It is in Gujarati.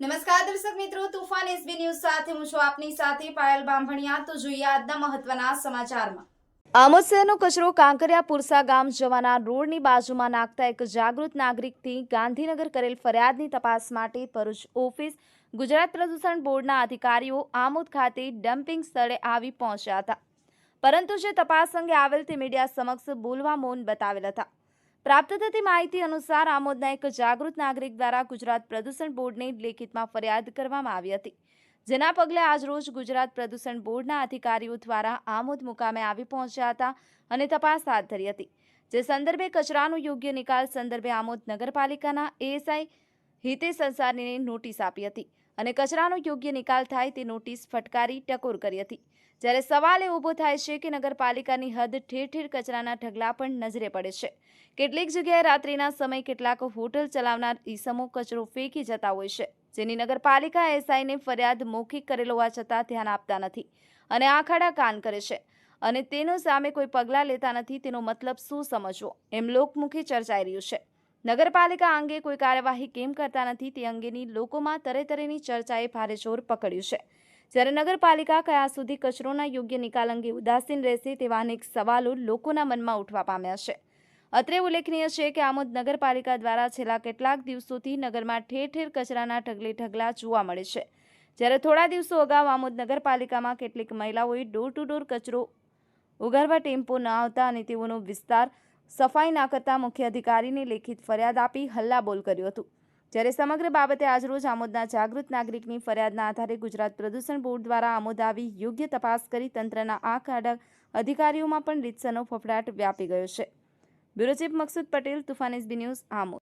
નમસ્કાર દર્શક મિત્રો, તુફાન એસબી ન્યૂઝ સાથે હું છું આપની સાથે પાયલ બાંભણિયા. તો જોઈએ આજના મહત્વના સમાચારમાં. આમોદ શહેરનો કચરો કાંકરિયા પુરસા ગામ જવાના રોડની બાજુમાં નાખતા એક જાગૃત નાગરિકથી ગાંધીનગર કરેલ ફરિયાદની તપાસ માટે ભરૂચ ઓફિસ ગુજરાત પ્રદૂષણ બોર્ડના અધિકારીઓ આમોદ ખાતે ડમ્પિંગ સ્થળે આવી પહોંચ્યા હતા. પરંતુ જે તપાસ અંગે આવેલ તે મીડિયા સમક્ષ બોલવા મૌન બતાવેલ હતા. પ્રાપ્ત થતી માહિતી અનુસાર આમોદના એક જાગૃત નાગરિક દ્વારા ગુજરાત પ્રદૂષણ બોર્ડને લેખિતમાં ફરિયાદ કરવામાં આવી હતી. જેના પગલે આજરોજ ગુજરાત પ્રદૂષણ બોર્ડના અધિકારીઓ દ્વારા આમોદ મુકામે આવી પહોંચ્યા હતા અને તપાસ હાથ ધરી હતી. જે સંદર્ભે કચરાનો યોગ્ય નિકાલ સંદર્ભે આમોદ નગરપાલિકાના એએસઆઈ હિતેશ સંસારીને નોટિસ આપી હતી. અને કચરાનો યોગ્ય નિકાલ થાય તે નોટિસ ફટકારી ટકોર કરી હતી. જ્યારે સવાલ એ ઊભો થાય છે કે નગરપાલિકાની હદ ઠેર ઠેર કચરાના ઢગલા પણ નજરે પડે છે. કેટલીક જગ્યાએ રાત્રિના સમય કેટલાક હોટલ ચલાવનાર ઈસમો કચરો ફેંકી જતા હોય છે. જેની નગરપાલિકા એસઆઈને ફરિયાદ મૌખિક કરેલો હોવા છતાં ધ્યાન આપતા નથી અને આખાડા કાન કરે છે. અને તેનો સામે કોઈ પગલાં લેતા નથી તેનો મતલબ શું સમજવો? એમ લોકમુખી ચર્ચાઈ રહ્યું છે. નગરપાલિકા અંગે કોઈ કાર્યવાહી કેમ કરતા નથી તે અંગેની લોકોમાં તરે તરેની ચર્ચાએ ભારે જોર પકડ્યું છે. જ્યારે નગરપાલિકા કયા સુધી કચરોના યોગ્ય નિકાલ અંગે ઉદાસીન રહેશે તેવા અનેક સવાલો લોકોના મનમાં ઉઠવા પામ્યા છે. અત્રે ઉલ્લેખનીય છે કે આમોદ નગરપાલિકા દ્વારા છેલ્લા કેટલાક દિવસોથી નગરમાં ઠેર ઠેર કચરાના ઢગલે ઢગલા જોવા મળે છે. જ્યારે થોડા દિવસો અગાઉ આમોદ નગરપાલિકામાં કેટલીક મહિલાઓએ ડોર ટુ ડોર કચરો ઉગારવા ટેમ્પો ન આવતા અને તેઓનો વિસ્તાર સફાઈ ના કરતા મુખ્ય અધિકારીને લેખિત ફરિયાદ આપી હલ્લાબોલ કર્યું હતું. જ્યારે સમગ્ર બાબતે આજરોજ આમોદના જાગૃત નાગરિકની ફરિયાદના આધારે ગુજરાત પ્રદૂષણ બોર્ડ દ્વારા આમોદ આવી યોગ્ય તપાસ કરી તંત્રના આ કાઢક અધિકારીઓમાં પણ રીતસરનો ફફડાટ વ્યાપી ગયો છે. Bureau chief Maqsood Patel, Toofan SB news, Amod.